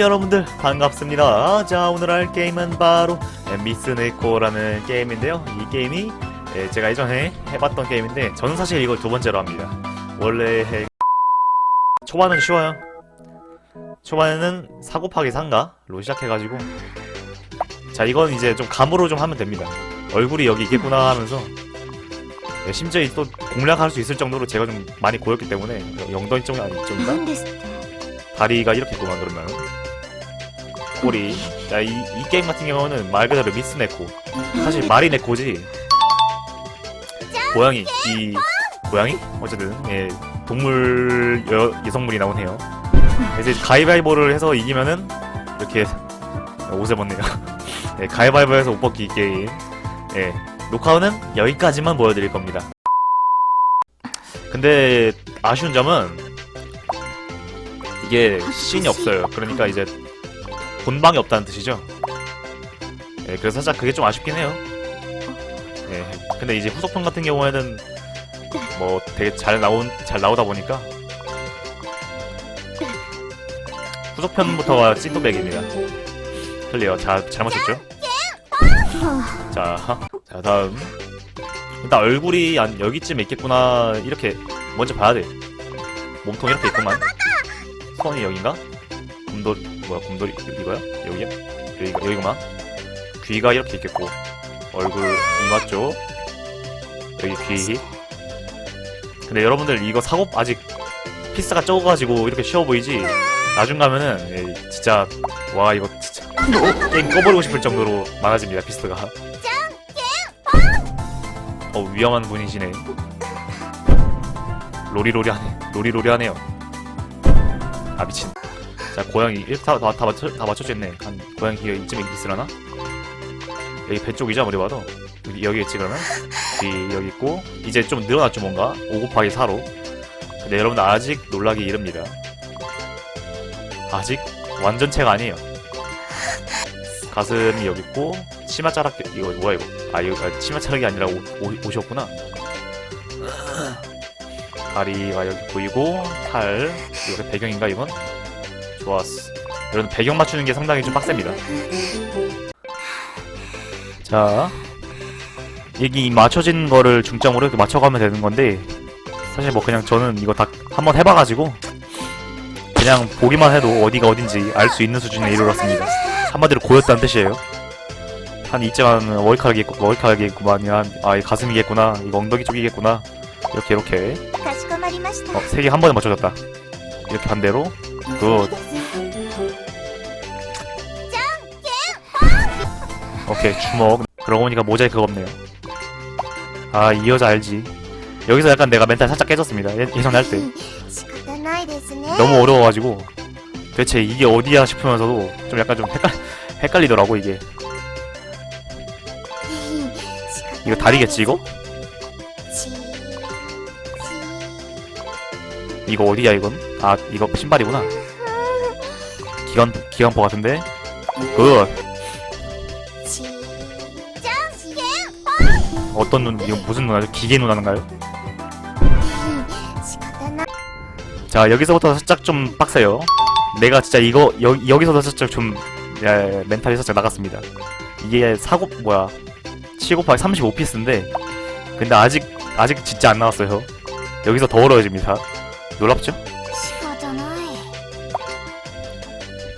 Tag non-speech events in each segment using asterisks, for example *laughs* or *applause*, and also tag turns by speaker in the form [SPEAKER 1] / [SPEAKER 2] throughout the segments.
[SPEAKER 1] 여러분들. 반갑습니다. 자 오늘 할 게임은 바로 미스 네코라는 게임인데요. 이 게임이 예, 제가 예전에 해봤던 게임인데 저는 사실 이걸 두 번째로 합니다. 원래 해... 초반은 쉬워요. 초반에는 사고파기 3가로 시작해가지고. 자 이건 이제 좀 감으로 좀 하면 됩니다. 얼굴이 여기 있겠구나 하면서. 예, 심지어 또 공략할 수 있을 정도로 제가 좀 많이 고였기 때문에 영덩이 쪽이 아니
[SPEAKER 2] 쪽이다
[SPEAKER 1] 다리가 이렇게 있구만 그러면. 꼬리 야, 이, 이 게임 같은 경우는 말 그대로 미스네코. 사실 말이 네코지. 고양이 이 고양이? 어쨌든 예 동물 여, 여성분이 나오네요. 이제 가위바위보를 해서 이기면은 이렇게 옷을 벗네요. *laughs* 예, 가위바위보에서 옷 벗기 게임. 예 녹화는 여기까지만 보여드릴 겁니다. 근데 아쉬운 점은 이게 씬이 없어요. 그러니까 이제 본방이 없다는 뜻이죠. 예, 그래서 살짝 그게 좀 아쉽긴 해요. 예, 근데 이제 후속편 같은 경우에는 뭐 되게 잘 나온 잘 나오다 보니까 후속편부터가 찐또백입니다. 클리어. 자, 잘 맞췄죠? 자, 자 다음. 일단 얼굴이 한 여기쯤에 있겠구나 이렇게 먼저 봐야 돼. 몸통 이렇게 있구만. 손이 여긴가? 곰돌 뭐야 곰돌이 이거야? 여기야? 여기 여기구만. 귀가 이렇게 있겠고 얼굴 이마 쪽 여기 귀. 근데 여러분들 이거 사고 아직 피스가 적어가지고 이렇게 쉬워 보이지? 나중 가면은 예, 진짜 와 이거 진짜 게임 꺼버리고 싶을 정도로 많아집니다 피스가. 어 위험한 분이시네. 로리로리하네. 로리로리하네요. 아 미친. 자 고양이 이렇게 다, 다, 다 맞춰 다 맞춰져 있네. 한 고양이 귀가 이쯤에 있으려나? 여기 배 쪽이죠 아무리 봐도 여기 여기 있지 그러면 귀 여기 있고 이제 좀 늘어났죠 뭔가 5 곱하기 4로. 근데 여러분 아직 놀라기 이릅니다. 아직 완전체가 아니에요. 가슴이 여기 있고 치마 자락 이거 뭐야 이거? 아 이거 아, 치마 자락이 아니라 옷, 옷, 옷이었구나. 다리가 여기 보이고 팔 이거 배경인가 이건? 좋았어. 여러분 배경 맞추는 게 상당히 좀 빡셉니다. 자, 여기 맞춰진 거를 중점으로 이렇게 맞춰가면 되는 건데 사실 뭐 그냥 저는 이거 다 한번 해봐가지고 그냥 보기만 해도 어디가 어딘지 알 수 있는 수준에 이르렀습니다. 한마디로 고였다는 뜻이에요. 한 이쯤 하면 월카락이 있고 월카락이 있고만이면 아이 가슴이겠구나 이거 엉덩이 쪽이겠구나 이렇게 이렇게 어, 세 개 한 번에 맞춰졌다 이렇게 반대로 굿 오케이 주먹 그러고 보니까 모자에 그거 없네요 아 이 여자 알지 여기서 약간 내가 멘탈 살짝 깨졌습니다 예, 예전 할때 너무 어려워가지고 대체 이게 어디야 싶으면서도 좀 약간 좀 헷갈, 헷갈리더라고 이게 이거 다리겠지 이거? 이거 어디야 이건? 아 이거 신발이구나 기관, 기관포 같은데? 굿! 어떤 눈, 이거 무슨 눈화죠? 기계 눈화인가요? 자, 여기서부터 살짝 좀 빡세요. 내가 진짜 이거, 여, 여기서도 살짝 좀, 야, 멘탈이 살짝 나갔습니다. 이게 사고, 뭐야. 7 곱하기 35피스인데, 근데 아직, 아직 진짜 안 나왔어요. 여기서 더 어려워집니다. 놀랍죠?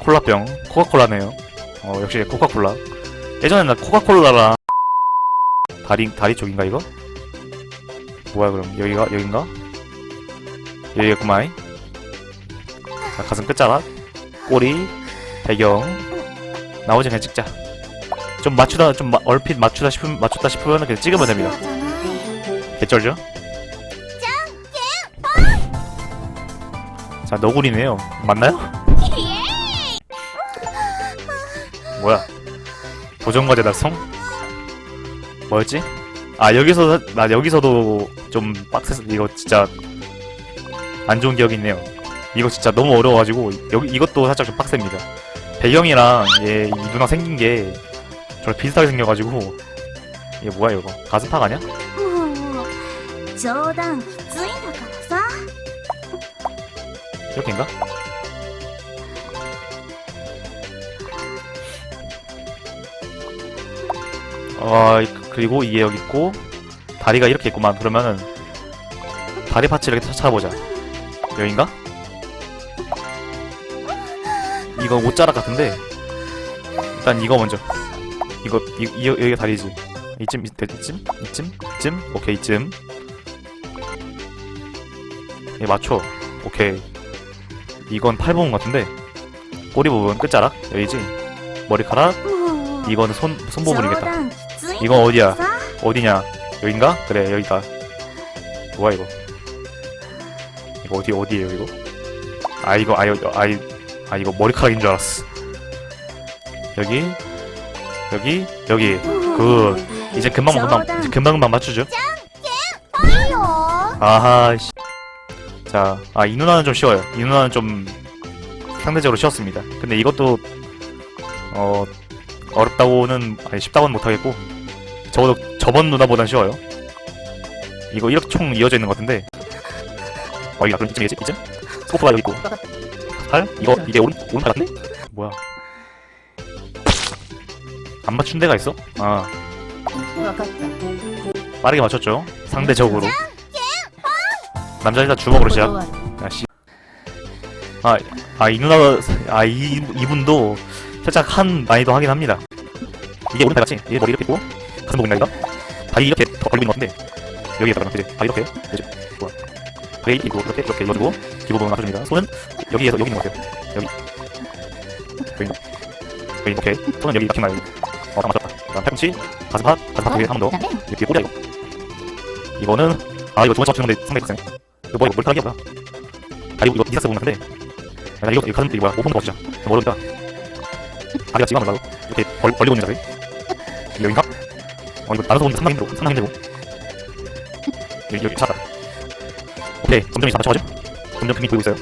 [SPEAKER 1] 콜라병. 코카콜라네요. 어, 역시 코카콜라. 예전에 나 코카콜라랑 다리 다리 쪽인가 이거? 뭐야 그럼 여기가 여긴가? 여기가 그만. 자 가슴 끝자락, 꼬리, 배경 나오지 그냥 찍자. 좀 맞추다 좀 마, 얼핏 맞추다 싶으면 맞췄다 싶으면 그냥 찍으면 됩니다. 개쩔죠? 자 너구리네요. 맞나요? 예! 뭐야? 도전과제 달성? 뭐였지? 아 여기서 나 여기서도 좀 빡세서 이거 진짜 안 좋은 기억이 있네요. 이거 진짜 너무 어려워가지고 여기 이것도 살짝 좀 빡셉니다. 배경이랑 얘 이 누나 생긴 게 정말 비슷하게 생겨가지고 이게 뭐야 이거 가슴팍 아니야?
[SPEAKER 2] もう冗談きついんだからさ
[SPEAKER 1] 이렇게인가? 아, 이- 그리고 이게 여기 있고 다리가 이렇게 있구만. 그러면은 다리 파츠를 이렇게 찾아보자. 여긴가? 이거 옷자락 같은데 일단 이거 먼저. 이거 이, 이 여기가 다리지. 이쯤 이때 이쯤? 이쯤? 이쯤? 오케이 이쯤. 예, 맞춰. 오케이. 이건 팔 부분 같은데 꼬리 부분 끝자락? 여기지? 머리카락? 이거는 손, 손 부분이겠다. 이건 어디야? 어디냐? 여긴가? 그래 여기다. 뭐야 이거? 이거 어디 어디예요 이거? 아 이거 아이 아, 아이 아 이거 머리카락인 줄 알았어. 여기 여기 여기 그 이제 금방 금방 이제 금방 금방 맞추죠? 아하 씨. 자, 아 이 누나는 좀 쉬워요. 이 누나는 좀 상대적으로 쉬웠습니다. 근데 이것도 어 어렵다고는 아니 쉽다고는 못하겠고 적어도 저번 누나보단 쉬워요. 이거 이렇게 총 이어져 있는 것 같은데. 어, 이거 그럼 이쯤이지 이쯤? 스코프가 여기 있고. 팔? 이거, 이게 오른, 오른팔 같은데? 뭐야. 안 맞춘 데가 있어? 아. 빠르게 맞췄죠? 상대적으로. 남자 일단 주먹으로 시작. 아, 아, 이 누나 아, 이, 이분도 살짝 한 난이도 하긴 합니다. 이게 오른팔 같이? 이게 머리 이렇게 있고. 있나, 이거? 다리 이렇게 더 벌리고 있는 것 같은데, 여기에다가, 그지? 다리 이렇게, 그지? 뭐야. 그래, 이거 이렇게, 이렇게 이어주고, 기부분 맞춰줍니다. 손은 여기에서, 여기 있는 것 같아요. 여기. 여기, 여기, 오케이. 손은 여기 막힌 나요. 어, 다 맞췄다. 그 다음 팔꿈치, 가슴 핫, 가슴 핫, 한번 더.
[SPEAKER 2] ダメ
[SPEAKER 1] 이렇게 꼬리야, 이거. 이거는, 아, 이거 두 번째 맞추는데 상당히 빡세네. 이거 뭐야, 이거 뭐야. 다리 이거 니사스 부분 같은데 야 이거 이거 가슴 이거 뭐야 오픈 거 없자 너무 어렵다 다리가 지금 나고 이렇게 벌, 벌리고 있는 자세 여긴가? 어 이거 나눠서 보니까 상당 힘들고 상당 힘들고 여기 여기 찾았다 오케이. 점점 이상 맞춰가죠? 점점 금이 보이고 있어요.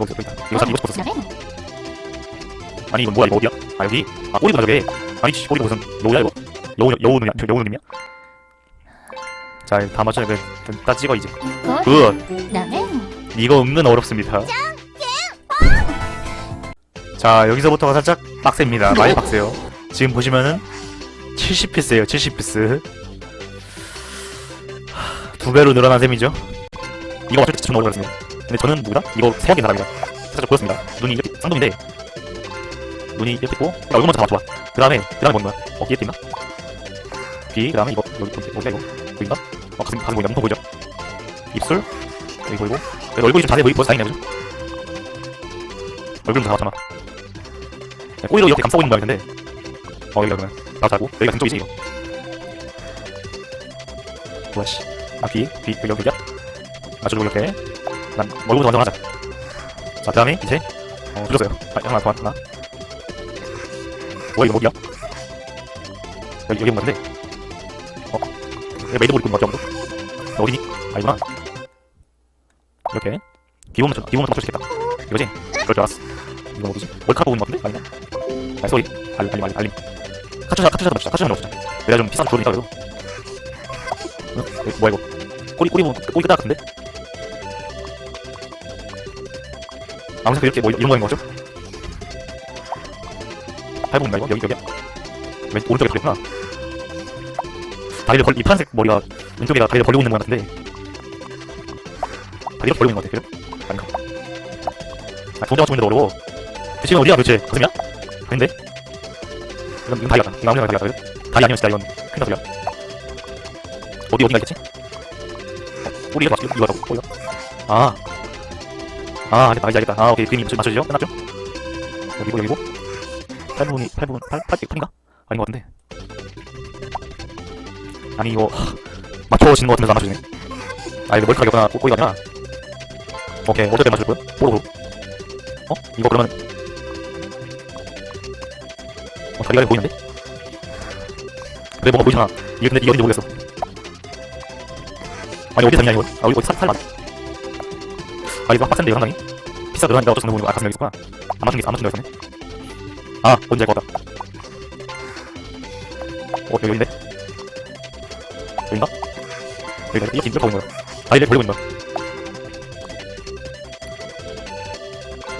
[SPEAKER 1] 여기 있어 여기 이거 사 이거 싶었어. 아니 이건 뭐야? 이거 어디야? 아 여기? 아 꼬리구나 저게 아니 씨 꼬리가 무슨 여우야 이거? 여우 여우 눈이야. 여우 눈이야? 자 다 맞춰야 그다 찍어 이제. 굿. 이거 은근 어렵습니다. 자 여기서부터가 살짝 빡셉니다. 많이 빡세요. 지금 보시면은 70피스예요, 70피스. 두 배로 늘어난 셈이죠. 이거 어쩔 때 정말 오래 걸렸습니다. 근데 저는 누구다? 이거 세 번째 사람이다. 살짝 보였습니다. 눈이 이렇게 쌍둥인데 눈이 이렇게 있고 야, 얼굴 먼저 다 맞춰봐. 그 다음에 그 다음에 뭐는 거야? 어, 뒤에 있나? 귀, 그 다음에 이거 여기 어디야 이거 보인다? 어, 가슴 가슴 보인다. 몸통 보이죠? 입술 여기 보이고 그래도 얼굴이 좀 자세히 보이, 보여서 다행이네 그죠? 얼굴 좀다 맞잖아 네, 꼬리로 이렇게 감싸고 있는 모양인데 어 여기가 그러면 자고 여기가 등쪽이지 이거. 뭐야 씨. 아, 귀, 귀, 여기 여기야? 맞춰주고 이렇게. 난 얼굴부터 완성하자. 자 다음에 이제 어 줄였어요. 아, 하나 더 하나. 뭐야 이거 뭐야? 여기 여기 뭔데? 어 여기 메이드 볼 있고 뭔가 너 어디니? 아 이구나. 이렇게. 기본 맞춰 기본 맞춰 주겠다. 이거지? 그럴 줄 알았어. 이거 뭐지? 머리카락 보는 것 같은데? 아니야? 아 소리. 알림 알림 알림 알림 카투샤 카투샤 맞추자 카투샤 맞추자 내가 좀 비싼 좋으니까 그래도 어? 뭐야 이거 꼬리 꼬리 보면 꼬리 끄다 같은데? 아무튼 이렇게 뭐 이런 거인 거죠? 팔 보인다 이거? 여기 여기야? 왼 오른쪽에 돌렸구나 다리를 벌, 이 파란색 머리가 왼쪽에다 다리를 벌리고 있는 모양 같은데 다리를 벌리고 있는 것 같아 그래? 아닌가? 아 동작 맞추는데 어려워 지금 어디야 도대체 가슴이야? 아닌데? 이건, 이건 아무 나 다리가 그래? 다리 아니면 진짜 이건 큰일 나 소리야 어디 어디가 있겠지? 어, 꼬리 이거 맞추 이거 맞고 꼬리가 아 아, 알겠다, 이제 알겠다. 아, 오케이. 그림이 맞춰- 맞춰지죠? 끝났죠? 여기고, 여기고. 팔 부분이, 팔 부분, 팔, 팔, 풀인가? 아닌 것 같은데. 아니, 이거, 하, 맞춰지는 것 같으면서 안 맞춰지네. 아, 이거 머리카락이구나. 꼬- 꼬리가 아니라. 오케이. 때 맞출 거야? 뽀로로. 어? 이거 그러면. 어, 다리가 보이는데? 그래, 뭐가 보이잖아. 이게 근데 이게 어딘지 모르겠어. 아니, 어디 다니냐, 이거? 아, 여기 어디 살, 살맞아 이거 빡센데 이거 상당히 비싸 그러니까 어쩔 수 없는 부분이 아 가슴 여기 있었구나 안 맞춘 게안 맞춘 게 있었네 아 뭔지 알 것 같다 어 여기 여기인데 여긴가? 여기가 이렇게 이렇게 보이는 거야 다리를 벌리고 있는 거야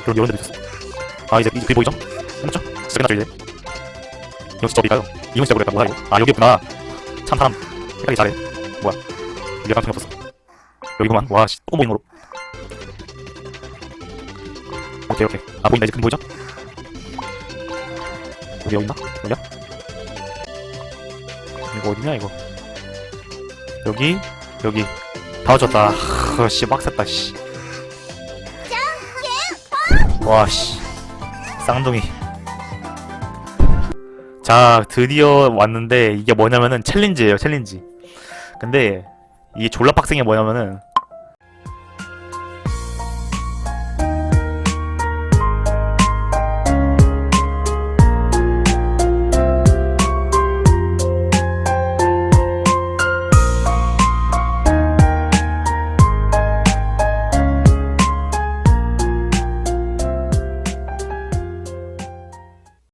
[SPEAKER 1] 그럼 이런 데도 있었어 아 이제 그게 보이죠? 끝났죠? 진짜 끝났죠 이제 저 어디가요? 이건 진짜 모르겠다 뭐야 이거 아 여기구나. 참 사람. 헷갈리기 잘해. 뭐야. 여기 약간 통이 없었어. 여기구만. 와씨. 또 보이는 거로. 오케이 오케이. 아 보인다. 이제 금 보이죠? 여기 어딨나? 여기야? 이거 어디냐 이거? 여기? 여기. 다 맞췄다. 씨 빡셌다 씨. 와씨. 쌍둥이 자 드디어 왔는데 이게 뭐냐면은 챌린지예요 챌린지. 근데 이게 졸라 빡센 게 뭐냐면은